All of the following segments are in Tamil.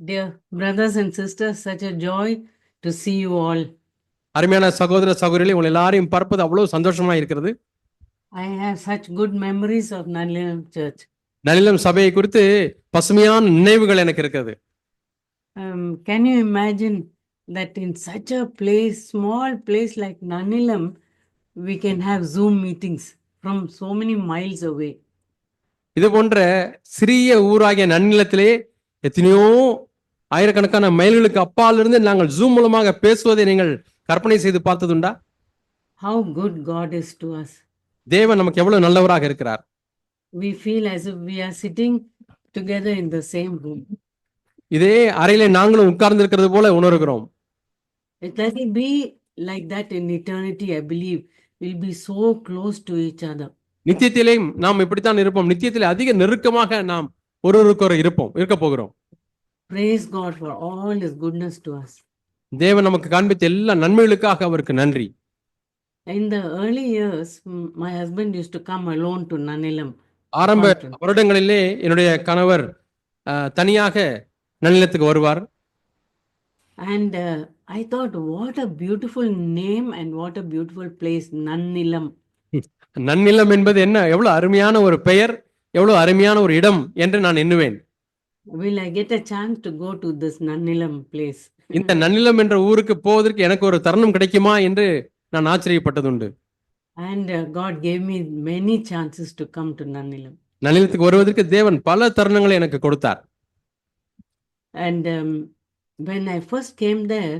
Dear brothers and sisters, such a joy to see you all. அருமையான சகோதர சகோதரிகளே உங்களை எல்லாரையும் பார்ப்பது அவ்வளவு சந்தோஷமா இருக்கிறது I have such good memories of Nalilam Church. நலிலம் சபையை குறித்து பசுமையான நினைவுகள் எனக்கு இருக்கிறது Um, can you imagine that in such a place, small place like Nanilam, we can have Zoom meetings from so many miles away? இது போன்ற சிறிய ஊராகிய நன்னிலத்திலே எத்தனையோ ஆயிரக்கணக்கான மைல்களுக்கு அப்பால் இருந்து நாங்கள் ஜூம் மூலமாக பேசுவதை நீங்கள் கற்பனை செய்து பார்த்ததுண்டா How good God is to us. தேவன் நமக்கு எவ்வளவு நல்லவராக இருக்கிறார் We feel as if we are sitting together in the same room. இதே அறையிலே நாங்களும் உட்கார்ந்து இருக்கிறது போல உணர்கிறோம் It let it be like that in eternity, I believe. We'll be so close to each other. நித்தியத்திலேயும் நாம் இப்படித்தான் இருப்போம் நித்தியத்திலே அதிக நெருக்கமாக நாம் ஒருவருக்கொரு இருப்போம் இருக்க போகிறோம் Praise God for all His goodness to us. தேவன் நமக்கு காண்பித்த எல்லா நன்மைகளுக்காக அவருக்கு நன்றி In the early years, m- my husband used to come alone to Nanilam. ஆரம்ப Conference. வருடங்களிலே என்னுடைய கணவர் அஹ், தனியாக நன்னிலத்துக்கு வருவார் And uh, I thought, what a beautiful name and what a beautiful place, Nanilam. Nannilam என்பது என்ன எவ்வளவு அருமையான ஒரு பெயர் எவ்வளவு அருமையான ஒரு இடம் என்று நான் எண்ணுவேன் Will I get a chance to go to this Nanilam place? இந்த நன்னிலம் என்ற ஊருக்கு போவதற்கு எனக்கு ஒரு தருணம் கிடைக்குமா என்று நான் ஆச்சரியப்பட்டதுண்டு And uh, God gave me many chances to come to Nanilam. நன்னிலத்துக்கு வருவதற்கு தேவன் பல தருணங்களை எனக்கு கொடுத்தார் And um, when I first came there,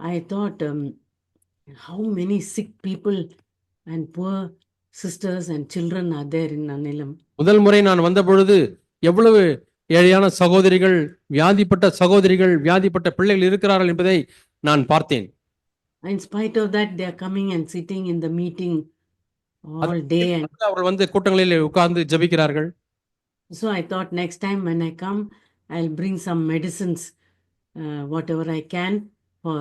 I thought, um, how many sick people and poor sisters and children are there in Nanilam. முதல் முறை நான் வந்த பொழுது எவ்வளவு ஏழையான சகோதரிகள் வியாதிப்பட்ட சகோதரிகள் வியாதிப்பட்ட பிள்ளைகள் இருக்கிறார்கள் என்பதை நான் பார்த்தேன் In spite of that, they are coming and sitting in the meeting all day. And அவர்கள் வந்து கூட்டங்களில் உட்கார்ந்து ஜெபிக்கிறார்கள் so I thought next time when I come, I'll bring some medicines, uh, whatever I can, for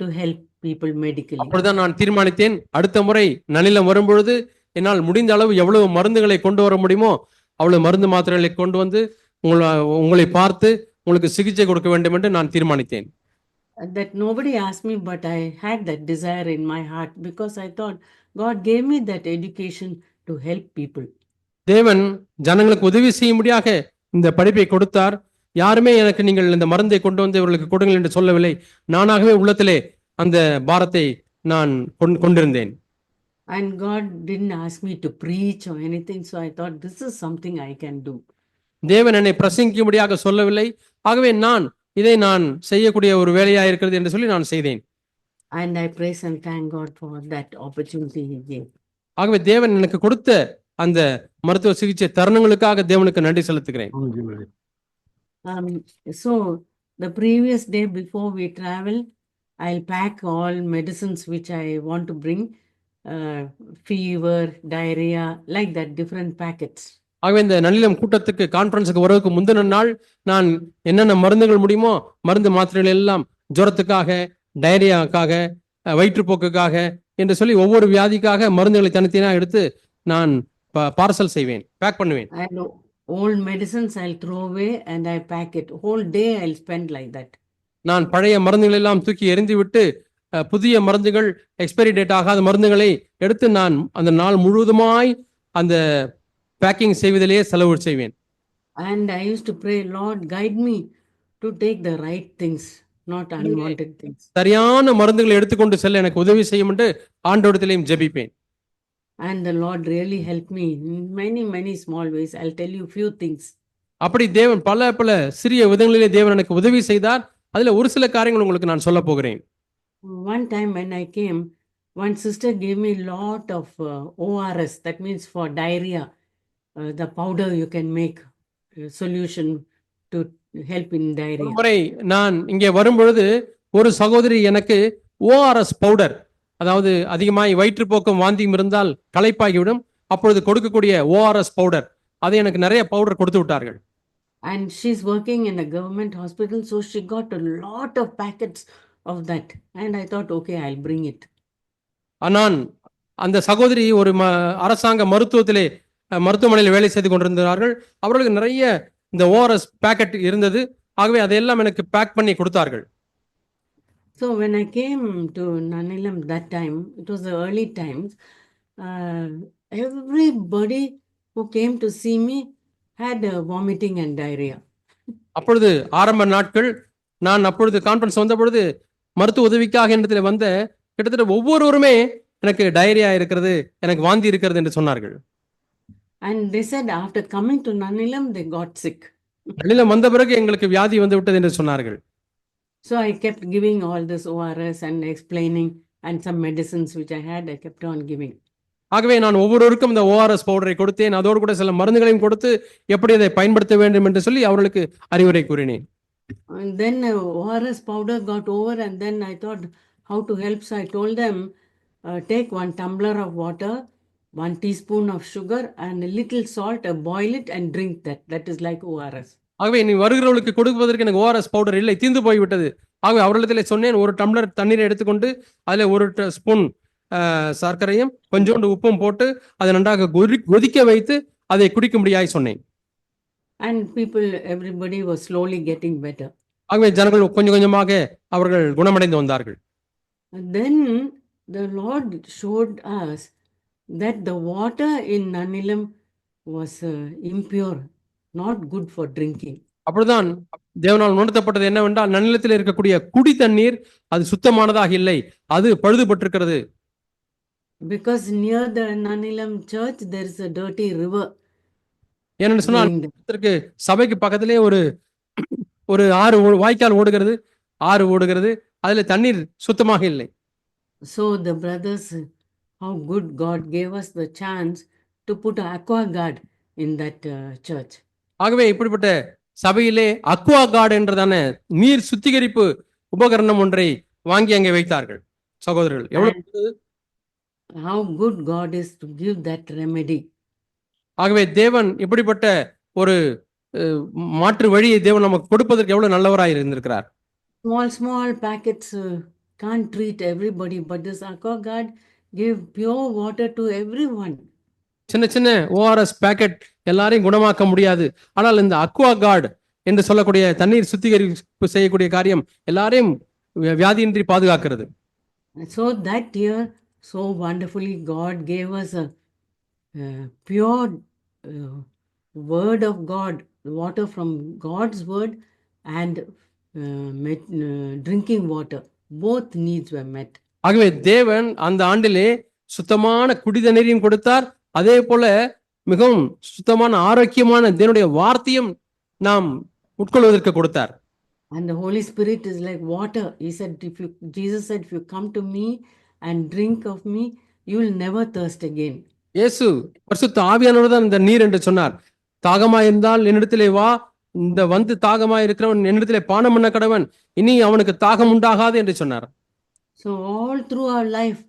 to help people medically. அப்பொழுதுதான் நான் தீர்மானித்தேன் அடுத்த முறை நனிலம் வரும்பொழுது என்னால் முடிந்த அளவு எவ்வளவு மருந்துகளை கொண்டு வர முடியுமோ அவ்வளவு மருந்து மாத்திரைகளை கொண்டு வந்து உங்களை உங்களை பார்த்து உங்களுக்கு சிகிச்சை கொடுக்க வேண்டும் என்று நான் தீர்மானித்தேன் Uh, That nobody asked me, but I had that desire in my heart because I thought God gave me that education to help people. தேவன் ஜனங்களுக்கு உதவி செய்யும்படியாக இந்த படிப்பை கொடுத்தார் யாருமே எனக்கு நீங்கள் இந்த மருந்தை கொண்டு வந்து இவர்களுக்கு கொடுங்கள் என்று சொல்லவில்லை நானாகவே உள்ளத்திலே அந்த பாரத்தை நான் கொண்- கொண்டிருந்தேன் And God didn't ask me to preach or anything, so I thought this is something I can do. தேவன் என்னை பிரசங்கிக்கும்படியாக சொல்லவில்லை ஆகவே நான் இதை நான் செய்யக்கூடிய ஒரு வேலையா இருக்கிறது என்று சொல்லி நான் செய்தேன் And I praise and thank God for that opportunity He gave. ஆகவே தேவன் எனக்கு கொடுத்த அந்த மருத்துவ சிகிச்சை தருணங்களுக்காக தேவனுக்கு நன்றி செலுத்துகிறேன் Um, so the previous day before we travel, I'll pack all medicines which I want to bring, uh, fever, diarrhea, like that, different packets. ஆகவே இந்த நன்னிலம் கூட்டத்துக்கு கான்பரன்ஸுக்கு வருவதற்கு முந்தின நாள் நான் என்னென்ன மருந்துகள் முடியுமோ மருந்து மாத்திரைகள் எல்லாம் ஜுரத்துக்காக டயரியாக்காக அஹ், வயிற்றுப்போக்குக்காக என்று சொல்லி ஒவ்வொரு வியாதிக்காக மருந்துகளை தனித்தனியாக எடுத்து நான் பார்சல் செய்வேன் பேக் பண்ணுவேன் old medicines I'll throw away and I pack it. Whole day I'll spend like that. நான் பழைய மருந்துகள் எல்லாம் தூக்கி எறிந்துவிட்டு அஹ், புதிய மருந்துகள் எக்ஸ்பைரி டேட் ஆகாத மருந்துகளை எடுத்து நான் அந்த நாள் முழுவதுமாய் அந்த பேக்கிங் செய்வதிலேயே செலவு செய்வேன் And I used to pray, Lord, guide me to take the right things, not unwanted things. சரியான மருந்துகளை எடுத்துக்கொண்டு செல்ல எனக்கு உதவி செய்யும் என்று ஆண்டோடத்திலையும் ஜெபிப்பேன் And the Lord really helped me in many, many small ways. I'll tell you few things. அப்படி தேவன் பல பல சிறிய விதங்களிலே தேவன் எனக்கு உதவி செய்தார் அதுல ஒரு சில காரியங்கள் உங்களுக்கு நான் சொல்ல போகிறேன் One time when I came, one sister gave me lot of uh, ORS, that means for diarrhea, uh, the powder you can make uh, solution to help in ஒரு diarrhea. முறை நான் இங்கே வரும்பொழுது ஒரு சகோதரி எனக்கு ஓஆர்எஸ் பவுடர் அதாவது அதிகமாய் வயிற்றுப்போக்கம் வாந்தியும் இருந்தால் களைப்பாகிவிடும் அப்பொழுது கொடுக்கக்கூடிய ஓஆர்எஸ் பவுடர் அதை எனக்கு நிறைய பவுடர் கொடுத்து விட்டார்கள் And she's working in a government hospital, so she got a lot of packets of that. And I thought, okay, I'll bring it. நான் அந்த சகோதரி ஒரு அரசாங்க மருத்துவத்திலே மருத்துவமனையில் வேலை செய்து கொண்டிருந்தார்கள். அவர்களுக்கு நிறைய இந்த ஓஆர்எஸ் பேக்கெட் இருந்தது. ஆகவே அதையெல்லாம் எனக்கு பேக் பண்ணி கொடுத்தார்கள். So when I came to Nanilam that time, it was the early times, uh, everybody who came to see me had uh, vomiting and diarrhea. அப்பொழுது ஆரம்ப நாட்கள் நான் அப்பொழுது கான்ஃபரன்ஸ் வந்த பொழுது மருத்துவ உதவிக்காக இடத்துல வந்த கிட்டத்தட்ட ஒவ்வொருவருமே எனக்கு டயரியா இருக்கிறது எனக்கு வாந்தி இருக்கிறது என்று சொன்னார்கள். And they said after coming to Nanilam, they got sick. Nannilam வந்த பிறகு எங்களுக்கு வியாதி வந்து விட்டது என்று சொன்னார்கள் So I kept giving all this ORS and explaining and some medicines which I had, I kept on giving. ஆகவே நான் ஒவ்வொருவருக்கும் இந்த ஓஆர்எஸ் பவுடரை கொடுத்தேன் அதோடு கூட சில மருந்துகளையும் கொடுத்து எப்படி அதை பயன்படுத்த வேண்டும் என்று சொல்லி அவர்களுக்கு அறிவுரை கூறினேன் And then uh, ORS powder got over, and then I thought how to help. So I told them, uh, take one tumbler of water, one teaspoon of sugar, and a little salt, uh, boil it and drink that. That is like ORS. ஆகவே நீ வருகிறவர்களுக்கு கொடுப்பதற்கு எனக்கு ஓஆர்எஸ் பவுடர் இல்லை தீர்ந்து போய்விட்டது ஆகவே அவர்களிடத்தில் சொன்னேன் ஒரு டம்ளர் தண்ணீரை எடுத்துக்கொண்டு அதில் ஒரு ஸ்பூன் சர்க்கரையும் கொஞ்சோண்டு உப்பும் போட்டு அதை நன்றாக கொதி- கொதிக்க வைத்து அதை குடிக்கும்படியாய் சொன்னேன் And people, everybody was slowly getting better. ஆகவே ஜனங்கள் கொஞ்சம் கொஞ்சமாக அவர்கள் குணமடைந்து வந்தார்கள் then the Lord showed us that the water in Nanilam was uh, impure, not good for drinking. அப்பொழுதுதான் தேவனால் உணர்த்தப்பட்டது என்னவென்றால் நன்னிலத்தில் இருக்கக்கூடிய குடி தண்ணீர் அது சுத்தமானதாக இல்லை அது பழுதுபட்டிருக்கிறது Because near the Nanilam church, there is a dirty river. ஏனென்று சொன்னால். இதற்கு சபைக்கு பக்கத்திலே ஒரு ஒரு ஆறு வாய்க்கால் ஓடுகிறது ஆறு ஓடுகிறது அதுல தண்ணீர் சுத்தமாக இல்லை So the brothers, how good God gave us the chance to put an aqua guard in that uh, church. ஆகவே இப்படிப்பட்ட சபையிலே அக்வா கார்டு என்றதான நீர் சுத்திகரிப்பு உபகரணம் ஒன்றை வாங்கி அங்கே வைத்தார்கள் சகோதரர்கள் எவ்வளவு How good God is to give that remedy. ஆகவே தேவன் இப்படிப்பட்ட ஒரு மாற்று வழியை தேவன் நமக்கு கொடுப்பதற்கு எவ்வளவு நல்லவராய் இருந்திருக்கிறார் Small, small packets uh, can't treat everybody, but this aqua guard gave pure water to everyone. சின்ன சின்ன ஓஆர்எஸ் பேக்கெட் எல்லாரையும் குணமாக்க முடியாது ஆனால் இந்த அக்வா கார்டு என்று சொல்லக்கூடிய தண்ணீர் சுத்திகரிப்பு செய்யக்கூடிய காரியம் எல்லாரையும் வியாதியின்றி பாதுகாக்கிறது And so that year, so wonderfully, God gave us a, uh, pure uh, word of God, water from God's word, and uh, met, uh, drinking water. Both needs were met. ஆகவே தேவன் அந்த ஆண்டிலே சுத்தமான குடிதண்ணீரையும் கொடுத்தார். அதே போல மிகவும் சுத்தமான ஆரோக்கியமான தேவனுடைய வார்த்தையும் நாம் உட்கொள்வதற்கு கொடுத்தார். And the Holy Spirit is like water. He said, if you, Jesus said, if you come to me and drink of me, you will never thirst again. இயேசு பரிசுத்த ஆவியானவர் தான் இந்த நீர் என்று சொன்னார். தாகமாயிருந்தால் என்னிடத்திலே வா. இந்த வந்து தாகமாய் இருக்கிறவன் என்னிடத்திலே பானம் பண்ண கடவன். இனி அவனுக்கு தாகம் உண்டாகாது என்று சொன்னார். So all through our life,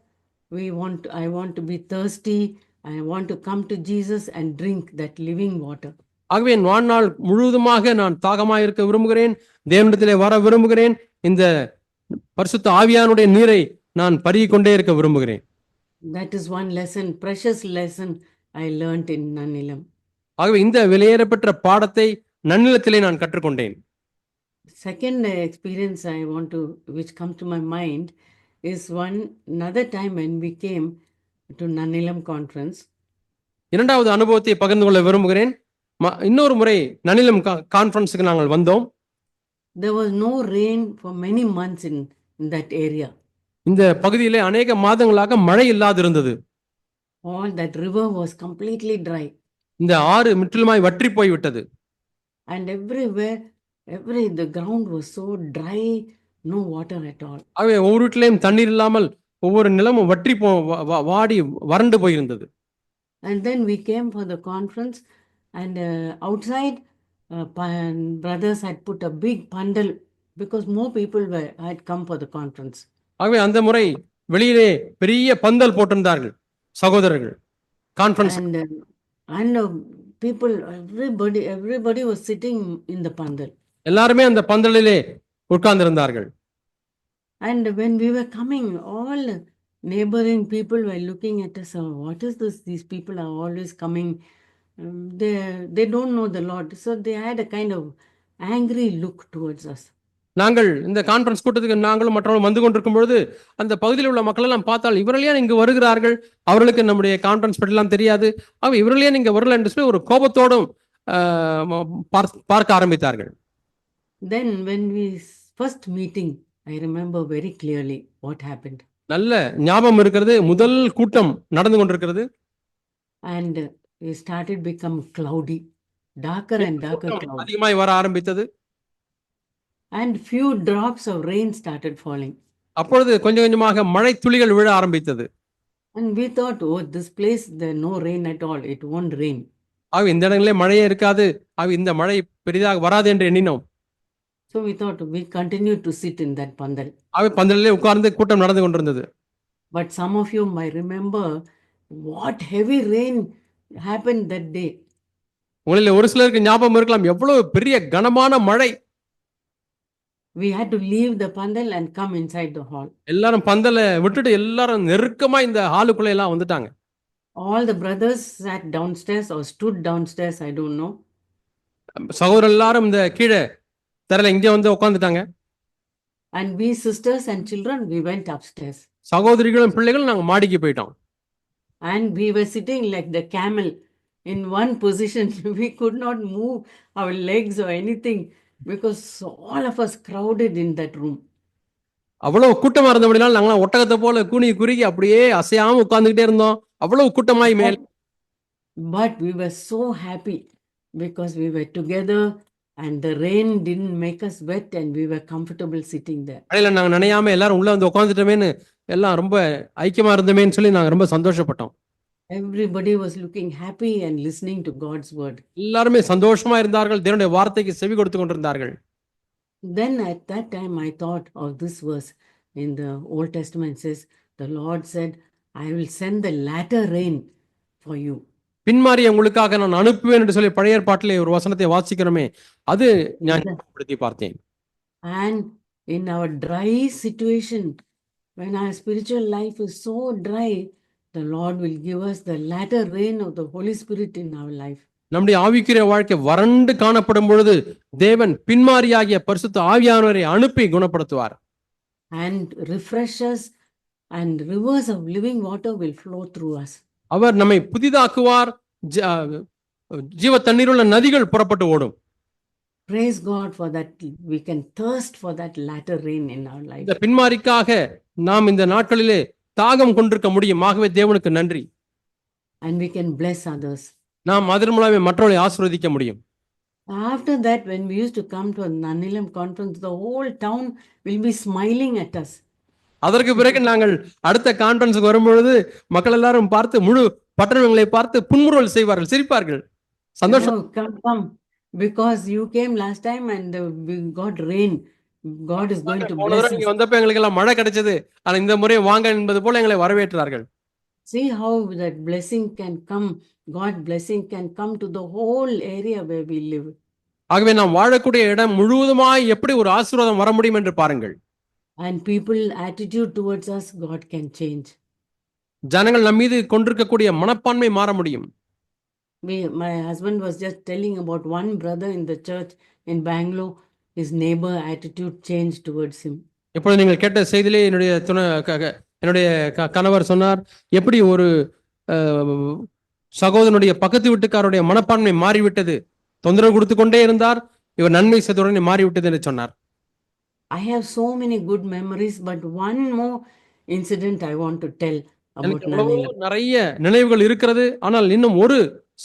we want, I want to be thirsty. I want to come to Jesus and drink that living water. ஆகவே என் வாழ்நாள் முழுவதுமாக நான் தாகமாய் இருக்க விரும்புகிறேன் தேவனிடத்திலே வர விரும்புகிறேன் இந்த பரிசுத்த ஆவியானுடைய நீரை நான் பருகிக் கொண்டே இருக்க விரும்புகிறேன் That is one lesson, precious lesson I learnt in Nanilam. ஆகவே இந்த வெளியேறப்பெற்ற பாடத்தை நன்னிலத்திலே நான் கற்றுக்கொண்டேன் Second uh, experience I want to, which comes to my mind, is one another time when we came to Nanilam conference. இரண்டாவது அனுபவத்தை பகிர்ந்து கொள்ள விரும்புகிறேன் இன்னொரு முறை நனிலம் கான்ஃபரன்ஸுக்கு நாங்கள் வந்தோம் There was no rain for many months in, in that area. இந்த பகுதியிலே அநேக மாதங்களாக மழை இல்லாதிருந்தது All that river was completely dry. இந்த ஆறு முற்றிலுமாய் வற்றி போய்விட்டது And everywhere, every the ground was so dry, no water at all. ஆகவே ஒவ்வொரு வீட்டிலையும் தண்ணீர் இல்லாமல் ஒவ்வொரு நிலமும் வற்றி போ வா- வா- வாடி வறண்டு போயிருந்தது And then we came for the conference, and uh, outside, uh, pa- brothers had put a big bundle because more people were had come for the conference. ஆகவே அந்த முறை வெளியிலே பெரிய பந்தல் போட்டிருந்தார்கள் சகோதரர்கள் conference uh, and uh, people, everybody, everybody was sitting in the pandal. எல்லாருமே அந்த பந்தலிலே உட்கார்ந்திருந்தார்கள் And when we were coming, all neighboring people were looking at us. "Oh, what is this? These people are always coming. Um, they they don't know the Lord, so they had a kind of angry look towards us. நாங்கள் இந்த கான்ஃபரன்ஸ் கூட்டத்துக்கு நாங்களும் மற்றவர்களும் வந்து கொண்டிருக்கும் பொழுது அந்த பகுதியில் உள்ள மக்கள் எல்லாம் பார்த்தால் இவர்கள் ஏன் இங்கு வருகிறார்கள் அவர்களுக்கு நம்முடைய கான்ஃபரன்ஸ் பற்றிலாம் தெரியாது அவ இவர்கள் ஏன் இங்க வரல என்று சொல்லி ஒரு கோபத்தோடும் பார்க்க ஆரம்பித்தார்கள் Then, when we first meeting, I remember very clearly what happened. நல்ல ஞாபகம் இருக்கிறது முதல் கூட்டம் நடந்து கொண்டிருக்கிறது And uh, it started become cloudy, darker and darker கூட்டம் cloud. அதிகமாய் வர ஆரம்பித்தது And few drops of rain started falling. அப்பொழுது கொஞ்சம் கொஞ்சமாக மழை துளிகள் விழ ஆரம்பித்தது And we thought, oh, this place, there no rain at all. It won't rain. ஆக இந்த இடங்களிலே மழையே இருக்காது ஆக இந்த மழை பெரிதாக வராது என்று எண்ணினோம் So we thought we continued to sit in that pandal. ஆக பந்தலிலே உட்கார்ந்து கூட்டம் நடந்து கொண்டிருந்தது But some of you might remember what heavy rain happened that day. உங்களில் ஒரு சிலருக்கு ஞாபகம் இருக்கலாம் எவ்வளவு பெரிய கனமான மழை We had to leave the pandal and come inside the hall. எல்லாரும் பந்தலை விட்டுட்டு எல்லாரும் நெருக்கமா இந்த ஹாலுக்குள்ள எல்லாம் வந்துட்டாங்க All the brothers sat downstairs or stood downstairs, I don't know. சகோதரர் எல்லாரும் இந்த கீழே தரையில இங்க வந்து உட்காந்துட்டாங்க And we sisters and children, we went upstairs. சகோதரிகளும் பிள்ளைகளும் நாங்க மாடிக்கு போயிட்டோம் And we were sitting like the camel in one position. We could not move our legs or anything because all of us crowded in that room. அவ்வளவு கூட்டமா இருந்தபடினால நாங்களாம் ஒட்டகத்தை போல கூனி குறுகி அப்படியே அசையாம உட்கார்ந்துகிட்டே இருந்தோம் அவ்வளவு கூட்டமாய் மேல் But we were so happy because we were together and the rain didn't make us wet and we were comfortable sitting there. மழையில நாங்க நினையாம எல்லாரும் உள்ள வந்து உட்காந்துட்டோமேன்னு எல்லாம் ரொம்ப ஐக்கியமா இருந்தோமேன்னு சொல்லி நாங்க ரொம்ப சந்தோஷப்பட்டோம் Everybody was looking happy and listening to God's word. எல்லாருமே சந்தோஷமா இருந்தார்கள் தேவனுடைய வார்த்தைக்கு செவி கொடுத்து கொண்டிருந்தார்கள் Then at that time I thought of this verse in the Old Testament says, The Lord said, I will send the latter rain for you. பின்மாறி உங்களுக்காக நான் அனுப்புவேன் என்று சொல்லி பழைய ஏற்பாட்டிலே ஒரு வசனத்தை வாசிக்கிறோமே அது ஞாபகப்படுத்தி பார்த்தேன் And in our dry situation, when our spiritual life is so dry, the Lord will give us the latter rain of the Holy Spirit in our life. நம்முடைய ஆவிக்குரிய வாழ்க்கை வறண்டு காணப்படும் பொழுது தேவன் பின்மாறியாகிய பரிசுத்த ஆவியானவரை அனுப்பி குணப்படுத்துவார் And refresh us, and rivers of living water will flow through us. அவர் நம்மை புதிதாக்குவார் ஜீவ தண்ணீருள்ள நதிகள் புறப்பட்டு ஓடும் Praise God for that. We can thirst for that latter rain in our life. இந்த பின்மாரிக்காக நாம் இந்த நாட்களிலே தாகம் கொண்டிருக்க முடியும் ஆகவே தேவனுக்கு நன்றி And we can bless others. நாம் அதன் மூலமே மற்றவர்களை ஆசீர்வதிக்க முடியும் After that, when we used to come to a Nanilam conference, the whole town will be smiling at us. அதற்கு பிறகு நாங்கள் அடுத்த கான்பரன்ஸுக்கு வரும்பொழுது மக்கள் எல்லாரும் பார்த்து முழு பட்டணங்களை பார்த்து புன்முறுவல் செய்வார்கள் சிரிப்பார்கள் சந்தோஷம் time and uh, we got rain. God is going to போன bless தடவை நீங்க. வந்தப்ப எங்களுக்கு எல்லாம் மழை கிடைச்சது ஆனா இந்த முறை வாங்க என்பது போல எங்களை வரவேற்றார்கள் See how that blessing can come. God blessing can come to the whole area where we live. ஆகவே நாம் வாழக்கூடிய இடம் முழுவதுமாய் எப்படி ஒரு ஆசீர்வாதம் வர முடியும் என்று பாருங்கள் And people attitude towards us, God can change. ஜனங்கள் நம் மீது கொண்டிருக்கக்கூடிய மனப்பான்மை மாற முடியும் We, my husband was just telling about one brother in the church in Bangalore. His neighbor attitude changed towards him. இப்பொழுது நீங்கள் கேட்ட செய்தியிலே என்னுடைய துணை என்னுடைய கணவர் சொன்னார் எப்படி ஒரு சகோதரனுடைய பக்கத்து வீட்டுக்காரருடைய மனப்பான்மை மாறிவிட்டது தொந்தரவு கொடுத்து கொண்டே இருந்தார் இவர் நன்மை செய்தவுடனே மாறிவிட்டது என்று சொன்னார் I have so many good memories, but one more incident I want to tell about எனக்கு எவ்வளவோ Nanila. நிறைய நினைவுகள் இருக்கிறது ஆனால் இன்னும் ஒரு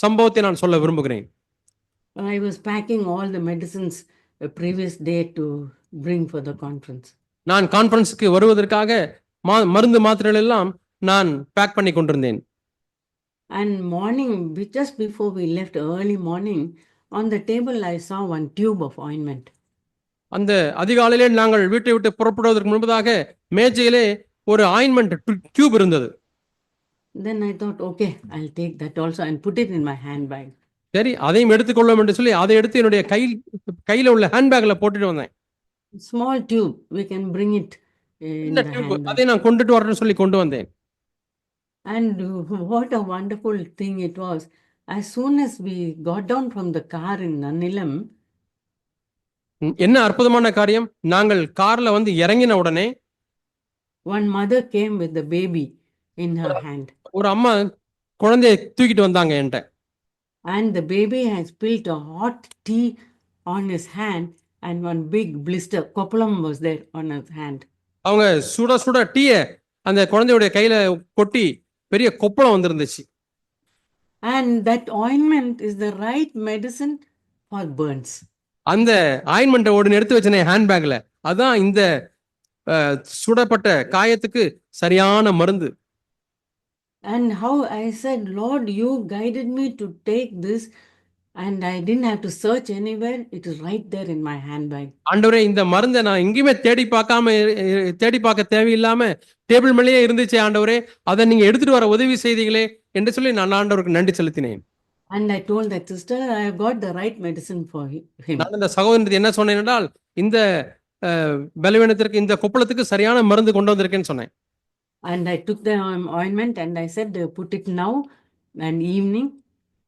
சம்பவத்தை நான் சொல்ல விரும்புகிறேன் I was packing all the medicines the previous day to bring for the conference. நான் கான்ஃபரன்ஸுக்கு வருவதற்காக மா மருந்து மாத்திரைகள் எல்லாம் நான் பேக் பண்ணி கொண்டிருந்தேன் And morning, be- just before we left early morning, on the table I saw one tube of ointment. அந்த அதிகாலையிலே நாங்கள் வீட்டை விட்டு புறப்படுவதற்கு முன்பதாக மேஜையிலே ஒரு ஆயின்மெண்ட் டியூப் இருந்தது Then I thought, okay, I'll take that also and put it in my handbag. சரி அதையும் எடுத்துக்கொள்வோம் என்று சொல்லி அதை எடுத்து என்னுடைய கையில் கையில உள்ள ஹேண்ட்பேக்ல போட்டுட்டு வந்தேன் Small tube, we can bring it uh, இந்த டியூப். அதை நான் கொண்டுட்டு வரேன்னு சொல்லி கொண்டு வந்தேன் And what a wonderful thing it was. As soon as we got down from the car in Nanilam, என்ன அற்புதமான காரியம் நாங்கள் கார்ல வந்து இறங்கின உடனே One mother came with the baby in her hand, ஒரு அம்மா குழந்தைய தூக்கிட்டு வந்தாங்க என்கிட்ட and the baby has spilled a hot tea on his hand, and one big blister, copulam was there on his hand. அவங்க சுட சுட டீய அந்த குழந்தையுடைய கையில கொட்டி பெரிய கொப்பளம் வந்திருந்துச்சு And that ointment is the right medicine for burns. அந்த ஆயின்மெண்ட்டை ஒன்று எடுத்து வச்சனே ஹேண்ட்பேக்ல அதான் இந்த சுடப்பட்ட காயத்துக்கு சரியான மருந்து And how I said, Lord, you guided me to take this, and I didn't have to search anywhere. It is right there in my handbag. ஆண்டவரே இந்த மருந்தை நான் எங்கேயுமே தேடி பார்க்காம தேடி பார்க்க தேவையில்லாம டேபிள் மேலேயே இருந்துச்சு ஆண்டவரே அதை நீங்க எடுத்துட்டு வர உதவி செய்தீங்களே என்று சொல்லி நான் ஆண்டவருக்கு நன்றி செலுத்தினேன் And I told that sister, I have got the right medicine for hi- him. நான் இந்த சகோதரனுக்கு என்ன சொன்னேன் என்றால் இந்த பலவீனத்திற்கு இந்த கொப்பளத்துக்கு சரியான மருந்து கொண்டு வந்திருக்கேன்னு சொன்னேன் And I took the um, ointment and I said, uh, put it now and evening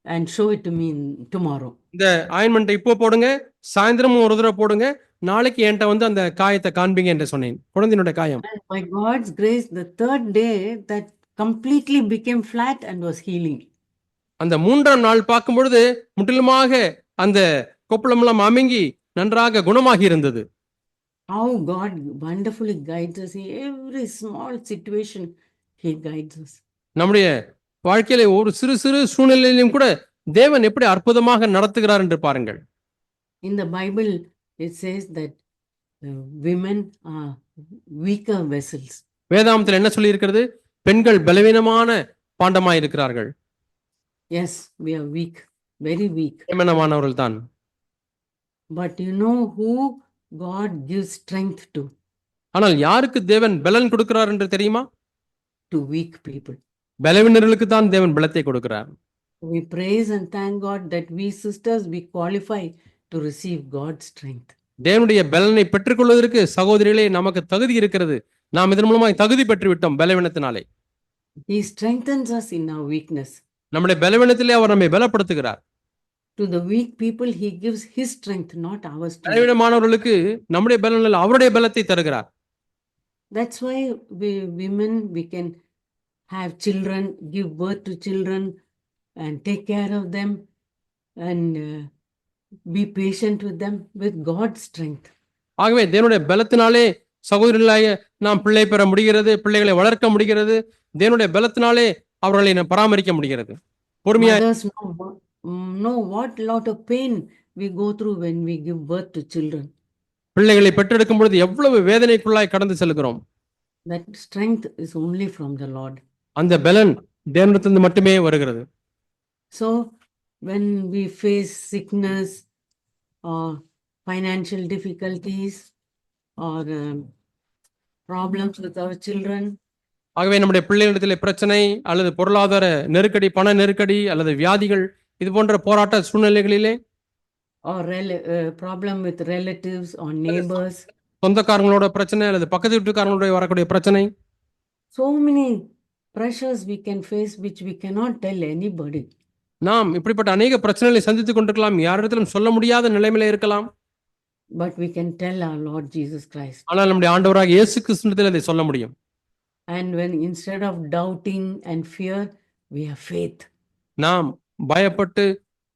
and show it to me in- tomorrow. இந்த ஆயின்மெண்ட்டை இப்போ போடுங்க சாயந்தரமும் ஒரு தடவை போடுங்க நாளைக்கு என்கிட்ட வந்து அந்த காயத்தை காண்பீங்க என்று சொன்னேன் குழந்தையினுடைய காயம் And by God's grace, the third day, that completely became flat and was healing. அந்த மூன்றாம் நாள் பார்க்கும் பொழுது முற்றிலுமாக அந்த கொப்பளமெல்லாம் அமுங்கி நன்றாக குணமாகி இருந்தது How God wonderfully guides us in every small situation, He guides us. நம்முடைய வாழ்க்கையில ஒரு சிறு சிறு சூழ்நிலையிலும் கூட தேவன் எப்படி அற்புதமாக நடத்துகிறார் என்று பாருங்கள் In the Bible, it says that uh, women are weaker vessels. வேதாமத்தில் என்ன சொல்லி இருக்கிறது பெண்கள் பலவீனமான பாண்டமாய் இருக்கிறார்கள் Yes, we are weak, very weak. பலவீனமானவர்கள் தான் But you know who God gives strength to? ஆனால் யாருக்கு தேவன் பலன் கொடுக்கிறார் என்று தெரியுமா To weak people. பலவீனர்களுக்கு தான் தேவன் பலத்தை கொடுக்கிறார் We praise and thank God that we sisters, we qualify to receive God's strength. தேவனுடைய பலனை பெற்றுக்கொள்வதற்கு சகோதரிகளே நமக்கு தகுதி இருக்கிறது நாம் இதன் மூலமாய் தகுதி பெற்று விட்டோம் பலவீனத்தினாலே He strengthens us in our weakness. நம்முடைய பலவீனத்திலே அவர் நம்மை பலப்படுத்துகிறார் To the weak people, He gives His strength, not our strength. பலவீனமானவர்களுக்கு நம்முடைய பலனில் அவருடைய பலத்தை தருகிறார் That's why we women we can have children, give birth to children, and take care of them, and uh, be patient with them with God's strength. ஆகவே தேவனுடைய பலத்தினாலே சகோதரிகளாய நாம் பிள்ளை பெற முடிகிறது பிள்ளைகளை வளர்க்க முடிகிறது தேவனுடைய பலத்தினாலே அவர்களை நாம் பராமரிக்க முடிகிறது பொறுமையா mm, lot of pain we go through when we give birth to children. பிள்ளைகளை பெற்றெடுக்கும் பொழுது எவ்வளவு வேதனைக்குள்ளாய் கடந்து செல்கிறோம் strength is only from the Lord. அந்த பலன் தேவனத்திலிருந்து மட்டுமே வருகிறது So when we face sickness or financial difficulties or um, problems with our children, ஆகவே நம்முடைய பிள்ளைகளிடத்தில் பிரச்சனை அல்லது பொருளாதார நெருக்கடி பண நெருக்கடி அல்லது வியாதிகள் இது போன்ற போராட்ட சூழ்நிலைகளிலே problem with relatives or neighbors, சொந்தக்காரங்களோட பிரச்சனை அல்லது பக்கத்து வீட்டுக்காரங்களோட வரக்கூடிய பிரச்சனை. So many pressures we can face which we cannot tell anybody. நாம் இப்படிப்பட்ட அநேக பிரச்சனைகளை சந்தித்துக் கொண்டிருக்கலாம். யாரிடத்திலும் சொல்ல முடியாத நிலைமையில இருக்கலாம். But we can tell our Lord Jesus Christ. ஆனால் நம்முடைய ஆண்டவராக இயேசு கிறிஸ்துவிடத்தில் அதை சொல்ல முடியும். And when instead of doubting and fear, we have faith. நாம் பயப்பட்டு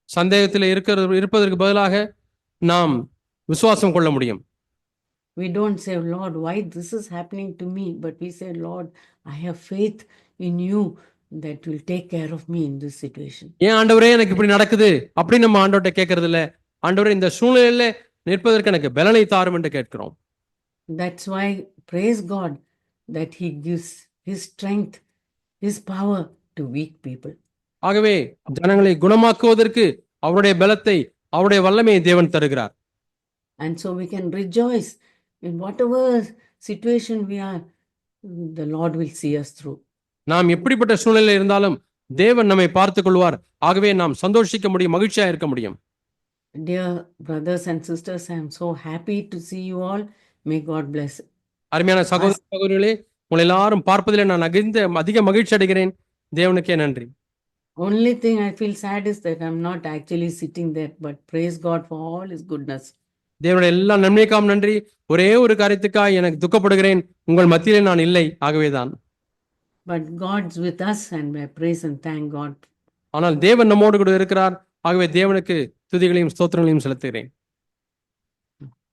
சந்தேகத்தில் இருக்கிற இருப்பதற்கு பதிலாக நாம் விசுவாசம் கொள்ள முடியும் We don't say, Lord, why this is happening to me? But we say, Lord, I have faith in you that will take care of me in this situation. ஏன் ஆண்டவரே எனக்கு இப்படி நடக்குது அப்படி நம்ம ஆண்டவர்கிட்ட கேட்கறது இல்ல ஆண்டவரே இந்த சூழ்நிலையில நிற்பதற்கு எனக்கு பலனை தாரும் என்று கேட்கிறோம் That's why, praise God, that He gives His strength, His power to weak people. ஆகவே ஜனங்களை குணமாக்குவதற்கு அவருடைய பலத்தை அவருடைய வல்லமையை தேவன் தருகிறார் And so we can rejoice in whatever situation we are, the Lord will see us through. நாம் எப்படிப்பட்ட சூழ்நிலை இருந்தாலும் தேவன் நம்மை பார்த்துக் கொள்வார் ஆகவே நாம் சந்தோஷிக்க முடியும் மகிழ்ச்சியா இருக்க முடியும் Dear brothers and sisters, I am so happy to see you all. May God bless. அருமையான சகோதர சகோதரிகளே உங்களை எல்லாரும் பார்ப்பதிலே நான் அகிந்த அதிக மகிழ்ச்சி அடைகிறேன். தேவனுக்கே நன்றி. Only thing I feel sad is that I'm not actually sitting there, but praise God for all His goodness. தேவனுடைய எல்லா நன்மைக்காம் நன்றி. ஒரே ஒரு காரியத்துக்காக எனக்கு துக்கப்படுகிறேன். உங்கள் மத்தியிலே நான் இல்லை. ஆகவேதான். But God's with us and I praise and thank God. ஆனால் தேவன் நம்மோடு கூட இருக்கிறார். ஆகவே தேவனுக்கு துதிகளையும் ஸ்தோத்திரங்களையும் செலுத்துகிறேன்.